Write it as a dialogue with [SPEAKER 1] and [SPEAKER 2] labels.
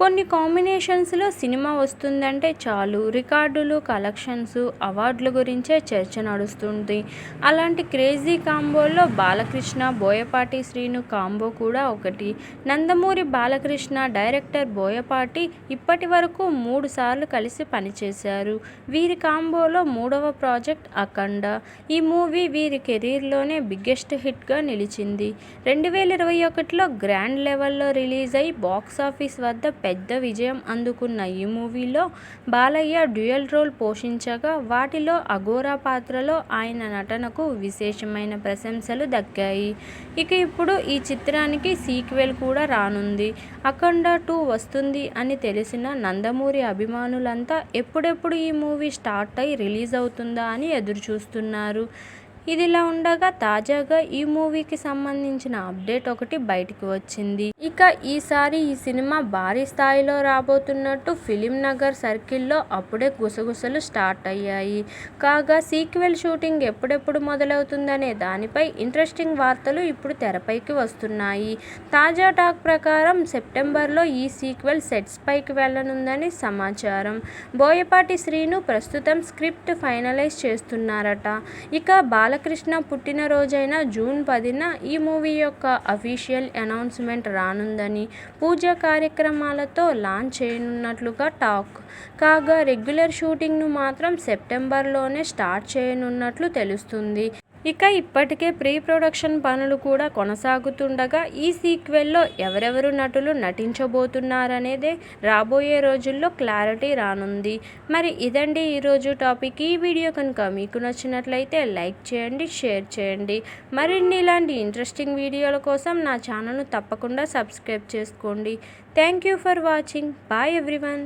[SPEAKER 1] కొన్ని కాంబినేషన్స్లో సినిమా వస్తుందంటే చాలు. రికార్డులు కలెక్షన్స్ అవార్డుల గురించే చర్చ నడుస్తుంది. అలాంటి క్రేజీ కాంబోలో బాలకృష్ణ బోయపాటి శ్రీను కాంబో కూడా ఒకటి. నందమూరి బాలకృష్ణ డైరెక్టర్ బోయపాటి ఇప్పటి వరకు మూడు సార్లు కలిసి పనిచేశారు. వీరి కాంబోలో మూడవ ప్రాజెక్ట్ అఖండ. ఈ మూవీ వీరి కెరీర్లోనే బిగ్గెస్ట్ హిట్గా నిలిచింది. రెండు వేల ఇరవై ఒకటిలో గ్రాండ్ లెవెల్లో రిలీజ్ అయి బాక్సాఫీస్ వద్ద పెద్ద విజయం అందుకున్న ఈ మూవీలో బాలయ్య డ్యూయల్ రోల్ పోషించగా వాటిలో అఘోరా పాత్రలో ఆయన నటనకు విశేషమైన ప్రశంసలు దక్కాయి. ఇక ఇప్పుడు ఈ చిత్రానికి సీక్వెల్ కూడా రానుంది. అఖండ టూ వస్తుంది అని తెలిసిన నందమూరి అభిమానులంతా ఎప్పుడెప్పుడు ఈ మూవీ స్టార్ట్ అయి రిలీజ్ అవుతుందా అని ఎదురుచూస్తున్నారు. ఇదిలా ఉండగా తాజాగా ఈ మూవీకి సంబంధించిన అప్డేట్ ఒకటి బయటికి వచ్చింది. ఇక ఈసారి ఈ సినిమా భారీ స్థాయిలో రాబోతున్నట్టు ఫిలిం నగర్ సర్కిల్లో అప్పుడే గుసగుసలు స్టార్ట్ అయ్యాయి. కాగా సీక్వెల్ షూటింగ్ ఎప్పుడెప్పుడు మొదలవుతుందనే దానిపై ఇంట్రెస్టింగ్ వార్తలు ఇప్పుడు తెరపైకి వస్తున్నాయి. తాజా టాక్ ప్రకారం సెప్టెంబర్లో ఈ సీక్వెల్ సెట్స్ పైకి వెళ్ళనుందని సమాచారం. బోయపాటి శ్రీను ప్రస్తుతం స్క్రిప్ట్ ఫైనలైజ్ చేస్తున్నారట. ఇక బాలకృష్ణ పుట్టినరోజైన జూన్ పదిన ఈ మూవీ యొక్క అఫీషియల్ అనౌన్స్మెంట్ రానుందని పూజా కార్యక్రమాలతో లాంచ్ చేయనున్నట్లుగా టాక్. కాగా రెగ్యులర్ షూటింగ్ను మాత్రం సెప్టెంబర్లోనే స్టార్ట్ చేయనున్నట్లు తెలుస్తుంది. ఇక ఇప్పటికే ప్రీ ప్రొడక్షన్ పనులు కూడా కొనసాగుతుండగా ఈ సీక్వెల్లో ఎవరెవరు నటులు నటించబోతున్నారనేదే రాబోయే రోజుల్లో క్లారిటీ రానుంది. మరి ఇదండి ఈరోజు టాపిక్. ఈ వీడియో కనుక మీకు నచ్చినట్లయితే లైక్ చేయండి షేర్ చేయండి. మరిన్ని ఇలాంటి ఇంట్రెస్టింగ్ వీడియోల కోసం నా ఛానల్ను తప్పకుండా సబ్స్క్రైబ్ చేసుకోండి. Thank you for watching. Bye everyone.